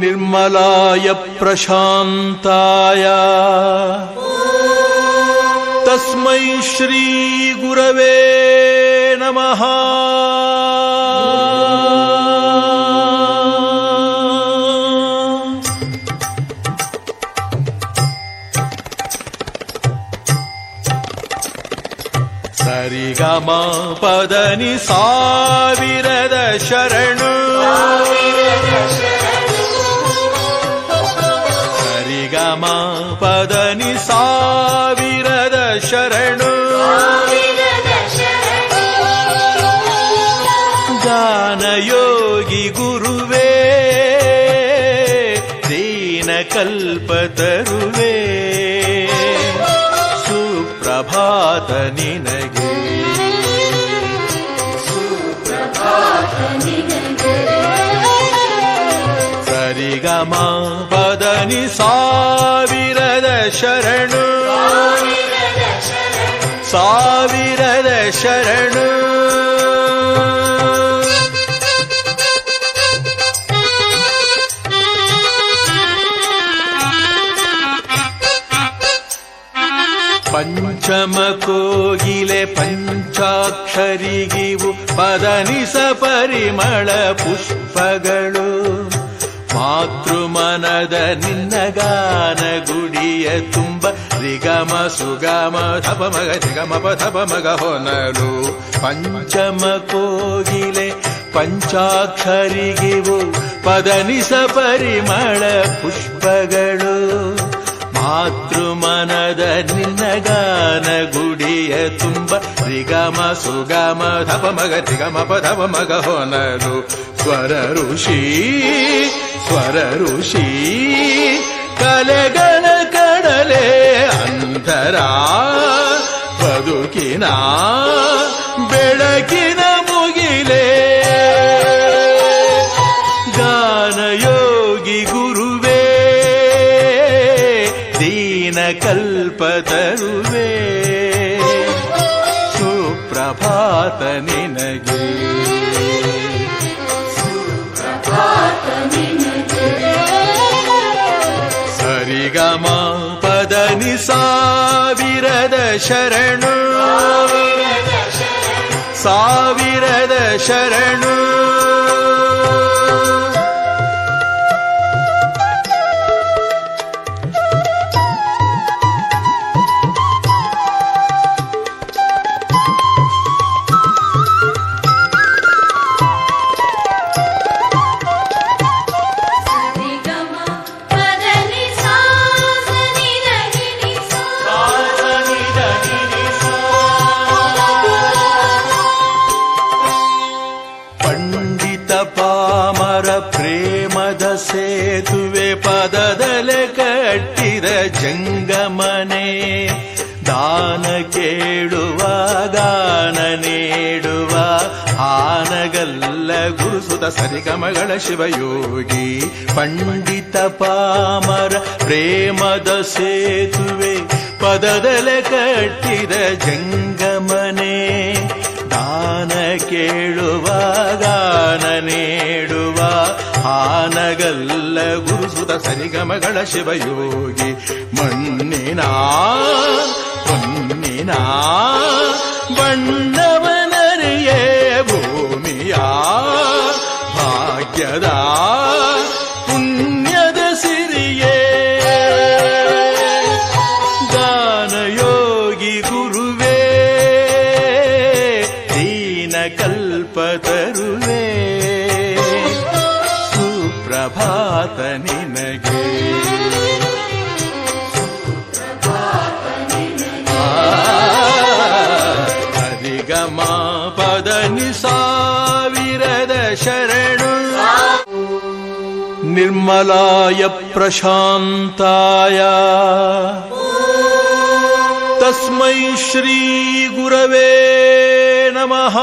निर्मलाय प्रशान्ताय तस्मै श्रीगुरवे नमः ಸರಿಗಮ ಪದನಿ ಸಾವಿರದ ಶರಣು ಸಾವಿರದ ಶರಣು. ಗಾನಯೋಗಿ ಗುರುವೇ ದೀನ ಕಲ್ಪತರುವೇ ಸುಪ್ರಭಾತ ನಿನಗೆ. ಸರಿಗಮ ಪದನಿ ಸಾವಿರದ ಶರಣು. ಸಾವಿರದ ಶರಣು. ಪಂಚಮ ಕೋಗಿಲೆ ಪಂಚಾಕ್ಷರಿಗಿವು ಪದನಿಸ ಪರಿಮಳ ಪುಷ್ಪಗಳು. ಮಾತೃಮನದ ನಿನ್ನ ಗಾನ ಗುಡಿಯ ತುಂಬ. ರಿಗಮ ಸುಗಮ ಧಪ ಮಗ ರಿಗಮ ಪಧಪ ಮಗ ಹೊನಲು. ಪಂಚಮ ಕೋಗಿಲೆ ಪಂಚಾಕ್ಷರಿಗಿವು. ಪದನಿಸ ಪರಿಮಳ ಪುಷ್ಪಗಳು. ಮಾತೃಮನದ ನಿನ್ನ ಗಾನ ಗುಡಿಯ ತುಂಬ. ರಿಗಮ ಸುಗಮ ಧಪ ಮಗ ರಿಗಮ ಪಧವ ಮಗ ಹೊನಲು. ಸ್ವರ ಋಷಿ ಸ್ವರ ಋಷಿ, ಕಲೆಗಳ ಕಡಲೆ ಅಂತರ ಬದುಕಿನ ಬೆಳಕಿನ ಮುಗಿಲೇ. ಗಾನಯೋಗಿ ಕಲ್ಪತರುವೇ ಸುಪ್ರಭಾತ ನಿನಗೆ ಸರಿಗಮ ಪದನಿ ಸಾವಿರದ ಶರಣು ಸಾವಿರದ ಶರಣು ಕಟ್ಟಿದ ಜಂಗಮನೆ, ದಾನ ಕೇಳುವ, ದಾನ ನೀಡುವ, ಆನಗಲ್ಲ ಗುರುಸುತ ಸರಿಗಮಗಳ ಶಿವಯೋಗಿ, ಪಂಡಿತ ಪಾಮರ ಪ್ರೇಮದ ಸೇತುವೆ, ಪದದಲೆ ಕಟ್ಟಿದ ಜಂಗಮನೆ, ದಾನ ಕೇಳುವ, ದಾನ ನೀಡುವ ಆನಗಲ್ಲ ಗುರುಸುತ ಸರಿಗಮಗಳ ಶಿವಯೋಗಿ ಮಣ್ಣಿನ ಹೊನ್ನಿನ ಬಣ್ಣವನರಿಯೇ ಸುಪ್ರಭಾತ ನಿನಗೆ ಹರಿಗಮ ಪದನಿ ಸಾವಿರದ ಶರಣು ನಿರ್ಮಲಾಯ ಪ್ರಶಾಂತಾಯ ತಸ್ಮೈ ಶ್ರೀ ಗುರವೇ ನಮಃ